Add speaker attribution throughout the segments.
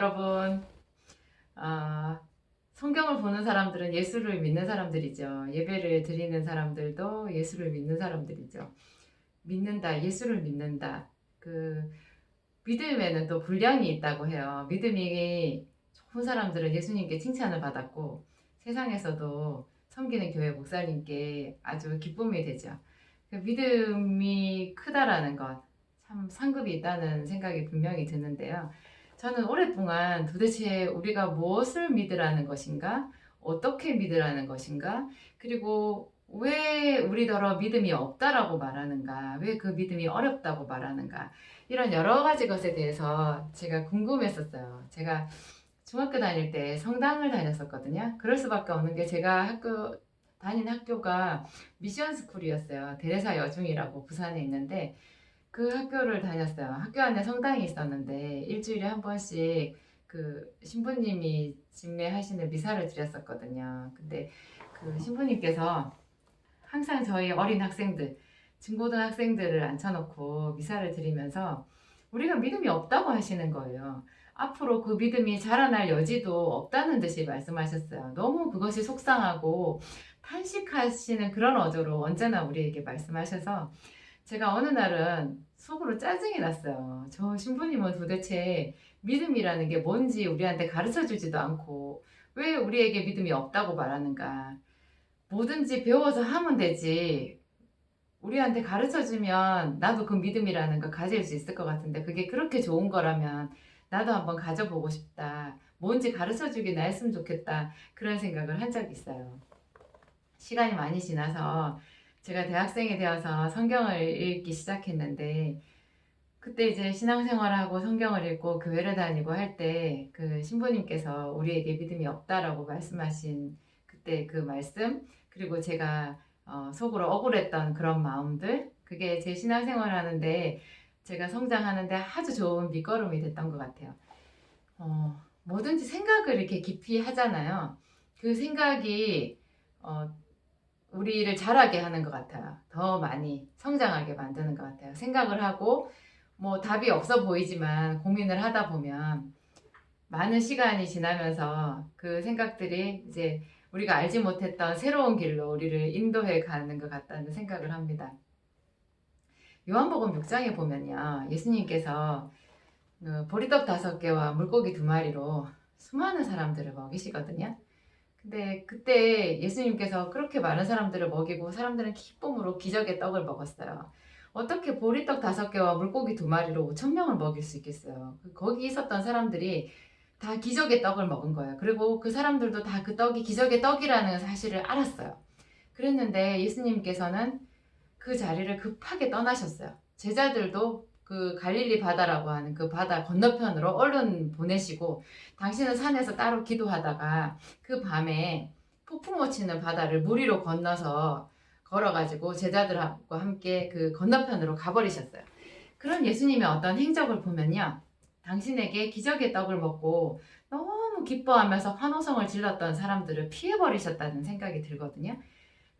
Speaker 1: 여러분. 아, 성경을 보는 사람들은 예수를 믿는 사람들이죠. 예배를 드리는 사람들도 예수를 믿는 사람들이죠. 믿는다, 예수를 믿는다. 그 믿음에는 또 분량이 있다고 해요. 믿음이 좋은 사람들은 예수님께 칭찬을 받았고 세상에서도 섬기는 교회 목사님께 아주 기쁨이 되죠. 그 믿음이 크다라는 것, 참 상급이 있다는 생각이 분명히 드는데요. 저는 오랫동안 도대체 우리가 무엇을 믿으라는 것인가, 어떻게 믿으라는 것인가, 그리고 왜 우리더러 믿음이 없다라고 말하는가, 왜 그 믿음이 어렵다고 말하는가, 이런 여러 가지 것에 대해서 제가 궁금했었어요. 제가 중학교 다닐 때 성당을 다녔었거든요. 그럴 수밖에 없는 게 제가 학교 다닌 학교가 미션 스쿨이었어요. 대레사 여중이라고 부산에 있는데 그 학교를 다녔어요. 학교 안에 성당이 있었는데 일주일에 한 번씩 그 신부님이 진매하시는 미사를 드렸었거든요. 근데 그 신부님께서 항상 저희 어린 학생들, 중고등학생들을 앉혀놓고 미사를 드리면서 우리가 믿음이 없다고 하시는 거예요. 앞으로 그 믿음이 자라날 여지도 없다는 듯이 말씀하셨어요. 너무 그것이 속상하고 탄식하시는 그런 어조로 언제나 우리에게 말씀하셔서 제가 어느 날은 속으로 짜증이 났어요. 저 신부님은 도대체 믿음이라는 게 뭔지 우리한테 가르쳐 주지도 않고 왜 우리에게 믿음이 없다고 말하는가. 뭐든지 배워서 하면 되지. 우리한테 가르쳐 주면 나도 그 믿음이라는 거 가질 수 있을 것 같은데 그게 그렇게 좋은 거라면 나도 한번 가져보고 싶다. 뭔지 가르쳐 주긴 했으면 좋겠다. 그런 생각을 한 적이 있어요. 시간이 많이 지나서 제가 대학생이 되어서 성경을 읽기 시작했는데 그때 이제 신앙생활하고 성경을 읽고 교회를 다니고 할 때 그 신부님께서 우리에게 믿음이 없다라고 말씀하신 그때 그 말씀 그리고 제가 어, 속으로 억울했던 그런 마음들 그게 제 신앙생활 하는데 제가 성장하는데 아주 좋은 밑거름이 됐던 것 같아요. 어, 뭐든지 생각을 이렇게 깊이 하잖아요. 그 생각이 어, 우리를 자라게 하는 것 같아요. 더 많이 성장하게 만드는 것 같아요. 생각을 하고 뭐 답이 없어 보이지만 고민을 하다 보면 많은 시간이 지나면서 그 생각들이 이제 우리가 알지 못했던 새로운 길로 우리를 인도해 가는 것 같다는 생각을 합니다. 요한복음 6장에 보면요. 예수님께서 그 보리떡 다섯 개와 물고기 두 마리로 수많은 사람들을 먹이시거든요. 근데 그때 예수님께서 그렇게 많은 사람들을 먹이고 사람들은 기쁨으로 기적의 떡을 먹었어요. 어떻게 보리떡 다섯 개와 물고기 두 마리로 5천 명을 먹일 수 있겠어요? 거기 있었던 사람들이 다 기적의 떡을 먹은 거예요. 그리고 그 사람들도 다 그 떡이 기적의 떡이라는 사실을 알았어요. 그랬는데 예수님께서는 그 자리를 급하게 떠나셨어요. 제자들도 그 갈릴리 바다라고 하는 그 바다 건너편으로 얼른 보내시고 당신은 산에서 따로 기도하다가 그 밤에 폭풍 못 치는 바다를 물 위로 건너서 걸어가지고 제자들하고 함께 그 건너편으로 가버리셨어요. 그런 예수님의 어떤 행적을 보면요. 당신에게 기적의 떡을 먹고 너무 기뻐하면서 환호성을 질렀던 사람들을 피해버리셨다는 생각이 들거든요.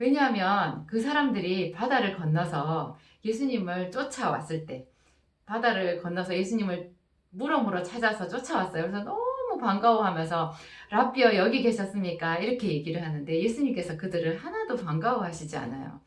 Speaker 1: 왜냐하면 그 사람들이 바다를 건너서 예수님을 쫓아왔을 때, 바다를 건너서 예수님을 물어 물어 찾아서 쫓아왔어요. 그래서 너무 반가워하면서 라비어 여기 계셨습니까? 이렇게 얘기를 하는데 예수님께서 그들을 하나도 반가워하시지 않아요.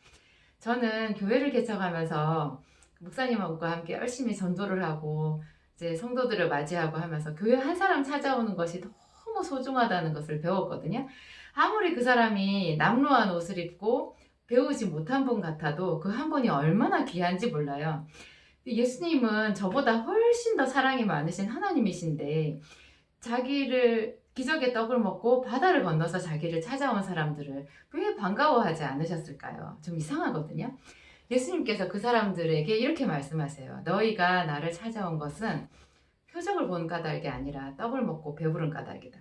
Speaker 1: 저는 교회를 개척하면서 목사님하고 함께 열심히 전도를 하고 이제 성도들을 맞이하고 하면서 교회 한 사람 찾아오는 것이 너무 소중하다는 것을 배웠거든요. 아무리 그 사람이 남루한 옷을 입고 배우지 못한 분 같아도 그 한 분이 얼마나 귀한지 몰라요. 예수님은 저보다 훨씬 더 사랑이 많으신 하나님이신데 자기를 기적의 떡을 먹고 바다를 건너서 자기를 찾아온 사람들을 왜 반가워하지 않으셨을까요? 좀 이상하거든요. 예수님께서 그 사람들에게 이렇게 말씀하세요. 너희가 나를 찾아온 것은 표적을 본 까닭이 아니라 떡을 먹고 배부른 까닭이다.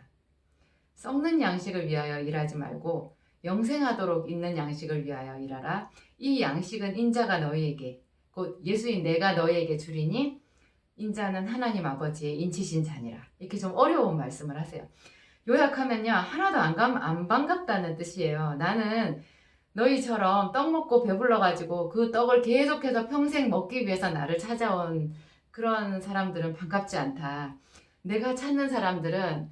Speaker 1: 썩는 양식을 위하여 일하지 말고 영생하도록 있는 양식을 위하여 일하라. 이 양식은 인자가 너희에게 곧 예수인 내가 너희에게 주리니 인자는 하나님 아버지의 인치신 자니라. 이렇게 좀 어려운 말씀을 하세요. 요약하면요. 하나도 안, 감, 안 반갑다는 뜻이에요. 나는 너희처럼 떡 먹고 배불러가지고 그 떡을 계속해서 평생 먹기 위해서 나를 찾아온 그런 사람들은 반갑지 않다. 내가 찾는 사람들은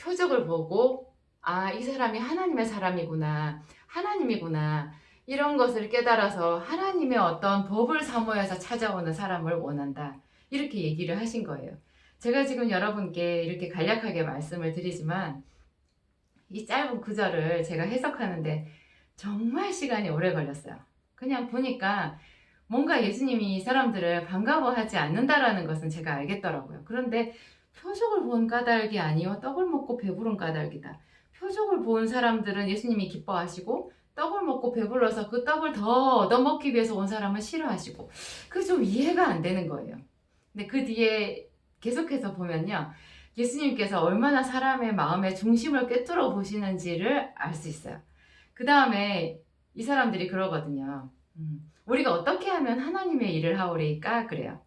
Speaker 1: 표적을 보고 아, 이 사람이 하나님의 사람이구나. 하나님이구나. 이런 것을 깨달아서 하나님의 어떤 법을 사모해서 찾아오는 사람을 원한다. 이렇게 얘기를 하신 거예요. 제가 지금 여러분께 이렇게 간략하게 말씀을 드리지만 이 짧은 구절을 제가 해석하는데 정말 시간이 오래 걸렸어요. 그냥 보니까 뭔가 예수님이 이 사람들을 반가워하지 않는다라는 것은 제가 알겠더라고요. 그런데 표적을 본 까닭이 아니요 떡을 먹고 배부른 까닭이다. 표적을 본 사람들은 예수님이 기뻐하시고 떡을 먹고 배불러서 그 떡을 더 얻어먹기 위해서 온 사람은 싫어하시고 그게 좀 이해가 안 되는 거예요. 근데 그 뒤에 계속해서 보면요. 예수님께서 얼마나 사람의 마음의 중심을 꿰뚫어 보시는지를 알 수 있어요. 그 다음에 이 사람들이 그러거든요. 음, 우리가 어떻게 하면 하나님의 일을 하오리까? 그래요.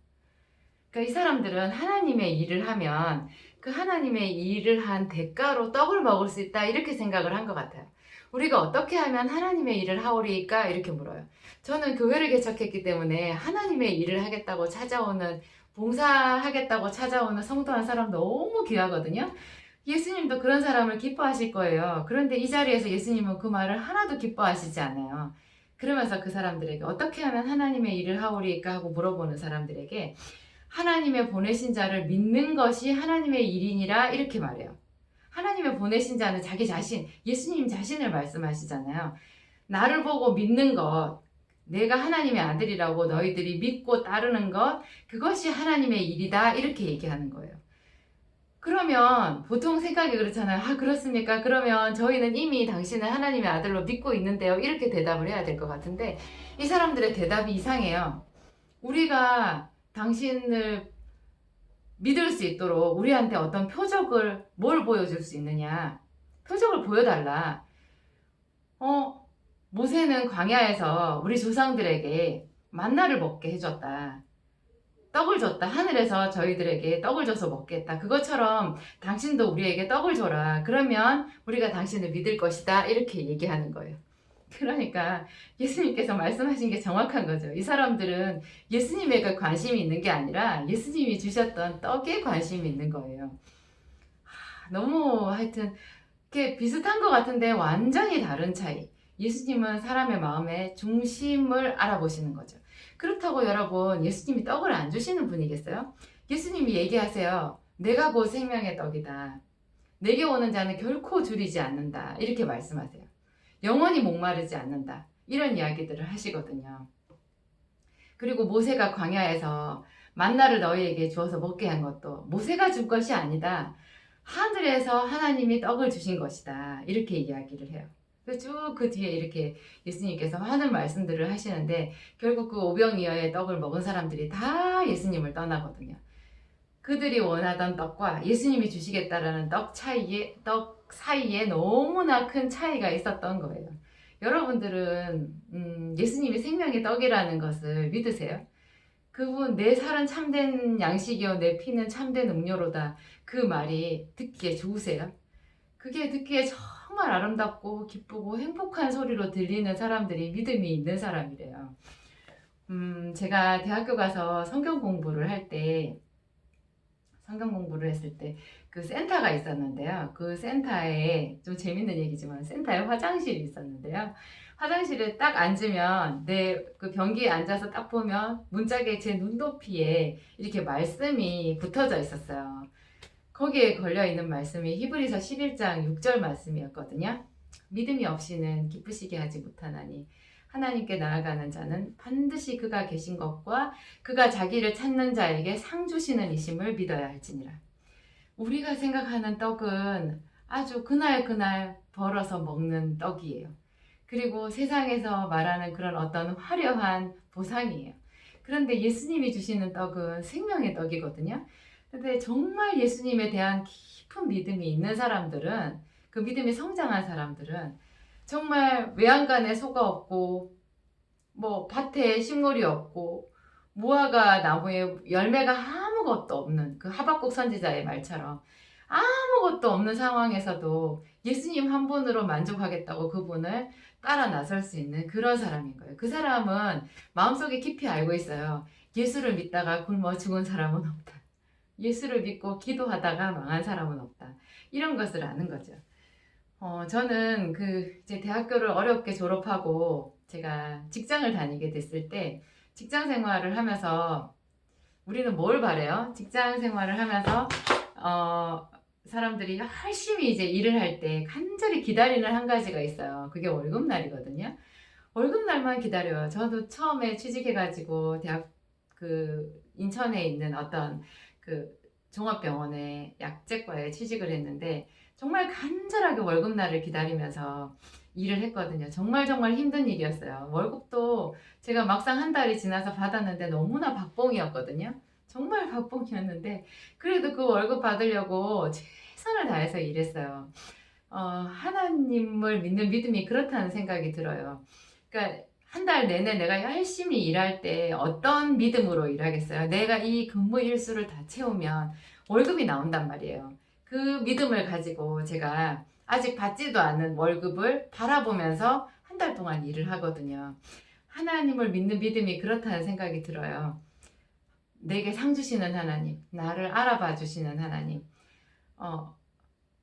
Speaker 1: 그러니까 이 사람들은 하나님의 일을 하면 그 하나님의 일을 한 대가로 떡을 먹을 수 있다 이렇게 생각을 한 것 같아요. 우리가 어떻게 하면 하나님의 일을 하오리까? 이렇게 물어요. 저는 교회를 개척했기 때문에 하나님의 일을 하겠다고 찾아오는 봉사하겠다고 찾아오는 성도 한 사람 너무 귀하거든요. 예수님도 그런 사람을 기뻐하실 거예요. 그런데 이 자리에서 예수님은 그 말을 하나도 기뻐하시지 않아요. 그러면서 그 사람들에게 어떻게 하면 하나님의 일을 하오리까 하고 물어보는 사람들에게 하나님의 보내신 자를 믿는 것이 하나님의 일이니라 이렇게 말해요. 하나님의 보내신 자는 자기 자신, 예수님 자신을 말씀하시잖아요. 나를 보고 믿는 것, 내가 하나님의 아들이라고 너희들이 믿고 따르는 것, 그것이 하나님의 일이다. 이렇게 얘기하는 거예요. 그러면 보통 생각이 그렇잖아요. 아, 그렇습니까? 그러면 저희는 이미 당신을 하나님의 아들로 믿고 있는데요. 이렇게 대답을 해야 될 것 같은데, 이 사람들의 대답이 이상해요. 우리가 당신을 믿을 수 있도록 우리한테 어떤 표적을 뭘 보여줄 수 있느냐? 표적을 보여달라. 어, 모세는 광야에서 우리 조상들에게 만나를 먹게 해줬다. 떡을 줬다. 하늘에서 저희들에게 떡을 줘서 먹겠다. 그것처럼 당신도 우리에게 떡을 줘라. 그러면 우리가 당신을 믿을 것이다. 이렇게 얘기하는 거예요. 그러니까 예수님께서 말씀하신 게 정확한 거죠. 이 사람들은 예수님에게 관심이 있는 게 아니라 예수님이 주셨던 떡에 관심이 있는 거예요. 하, 너무 하여튼 이렇게 비슷한 것 같은데 완전히 다른 차이. 예수님은 사람의 마음의 중심을 알아보시는 거죠. 그렇다고 여러분, 예수님이 떡을 안 주시는 분이겠어요? 예수님이 얘기하세요. 내가 곧 생명의 떡이다. 내게 오는 자는 결코 줄이지 않는다. 이렇게 말씀하세요. 영원히 목마르지 않는다. 이런 이야기들을 하시거든요. 그리고 모세가 광야에서 만나를 너희에게 주어서 먹게 한 것도 모세가 준 것이 아니다. 하늘에서 하나님이 떡을 주신 것이다. 이렇게 이야기를 해요. 쭉그 뒤에 이렇게 예수님께서 하는 말씀들을 하시는데 결국 그 오병이어의 떡을 먹은 사람들이 다 예수님을 떠나거든요. 그들이 원하던 떡과 예수님이 주시겠다라는 떡 차이에 떡 사이에 너무나 큰 차이가 있었던 거예요. 여러분들은 음, 예수님이 생명의 떡이라는 것을 믿으세요? 그분 내 살은 참된 양식이요 내 피는 참된 음료로다 그 말이 듣기에 좋으세요? 그게 듣기에 정말 아름답고 기쁘고 행복한 소리로 들리는 사람들이 믿음이 있는 사람이래요. 음, 제가 대학교 가서 성경 공부를 할 때, 성경 공부를 했을 때, 그 센터가 있었는데요. 그 센터에, 좀 재밌는 얘기지만, 센터에 화장실이 있었는데요. 화장실에 딱 앉으면, 내 그 변기에 앉아서 딱 보면, 문짝에 제 눈높이에 이렇게 말씀이 붙어져 있었어요. 거기에 걸려 있는 말씀이 히브리서 11장 6절 말씀이었거든요. 믿음이 없이는 기쁘시게 하지 못하나니 하나님께 나아가는 자는 반드시 그가 계신 것과 그가 자기를 찾는 자에게 상 주시는 이심을 믿어야 할지니라. 우리가 생각하는 떡은 아주 그날 그날 벌어서 먹는 떡이에요. 그리고 세상에서 말하는 그런 어떤 화려한 보상이에요. 그런데 예수님이 주시는 떡은 생명의 떡이거든요. 근데 정말 예수님에 대한 깊은 믿음이 있는 사람들은 그 믿음이 성장한 사람들은 정말 외양간에 소가 없고 뭐 밭에 식물이 없고 무화과 나무에 열매가 아무것도 없는 그 하박국 선지자의 말처럼 아무것도 없는 상황에서도 예수님 한 분으로 만족하겠다고 그분을 따라 나설 수 있는 그런 사람인 거예요. 그 사람은 마음속에 깊이 알고 있어요. 예수를 믿다가 굶어 죽은 사람은 없다. 예수를 믿고 기도하다가 망한 사람은 없다. 이런 것을 아는 거죠. 어, 저는 그 이제 대학교를 어렵게 졸업하고 제가 직장을 다니게 됐을 때 직장 생활을 하면서 우리는 뭘 바래요? 직장 생활을 하면서 어, 사람들이 열심히 이제 일을 할 때 간절히 기다리는 한 가지가 있어요. 그게 월급날이거든요. 월급날만 기다려요. 저도 처음에 취직해가지고 대학 그 인천에 있는 어떤 그 종합병원의 약제과에 취직을 했는데 정말 간절하게 월급날을 기다리면서 일을 했거든요. 정말 정말 힘든 일이었어요. 월급도 제가 막상 한 달이 지나서 받았는데 너무나 박봉이었거든요. 정말 박봉이었는데 그래도 그 월급 받으려고 최선을 다해서 일했어요. 어, 하나님을 믿는 믿음이 그렇다는 생각이 들어요. 그러니까 한 달 내내 내가 열심히 일할 때 어떤 믿음으로 일하겠어요? 내가 이 근무 일수를 다 채우면 월급이 나온단 말이에요. 그 믿음을 가지고 제가 아직 받지도 않은 월급을 바라보면서 한 달 동안 일을 하거든요. 하나님을 믿는 믿음이 그렇다는 생각이 들어요. 내게 상 주시는 하나님, 나를 알아봐 주시는 하나님, 어,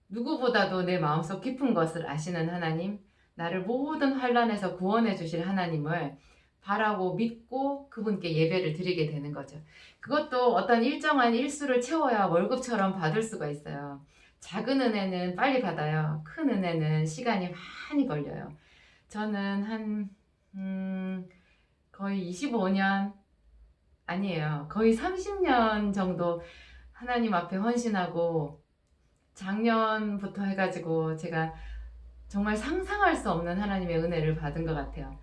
Speaker 1: 누구보다도 내 마음속 깊은 것을 아시는 하나님, 나를 모든 환란에서 구원해 주실 하나님을 바라고 믿고 그분께 예배를 드리게 되는 거죠. 그것도 어떤 일정한 일수를 채워야 월급처럼 받을 수가 있어요. 작은 은혜는 빨리 받아요. 큰 은혜는 시간이 많이 걸려요. 저는 한, 음, 거의 25년, 아니에요. 거의 30년 정도 하나님 앞에 헌신하고 작년부터 해가지고 제가 정말 상상할 수 없는 하나님의 은혜를 받은 것 같아요.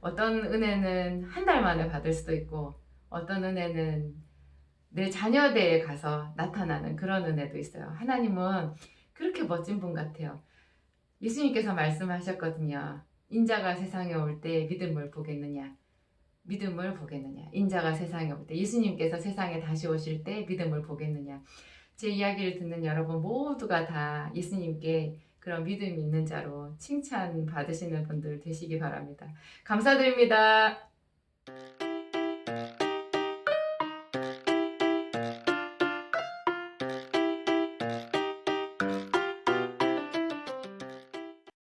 Speaker 1: 어떤 은혜는 한 달 만에 받을 수도 있고, 어떤 은혜는 내 자녀대에 가서 나타나는 그런 은혜도 있어요. 하나님은 그렇게 멋진 분 같아요. 예수님께서 말씀하셨거든요. 인자가 세상에 올 때 믿음을 보겠느냐? 믿음을 보겠느냐? 인자가 세상에 올 때, 예수님께서 세상에 다시 오실 때 믿음을 보겠느냐? 제 이야기를 듣는 여러분 모두가 다 예수님께 그런 믿음이 있는 자로 칭찬 받으시는 분들 되시기 바랍니다. 감사드립니다.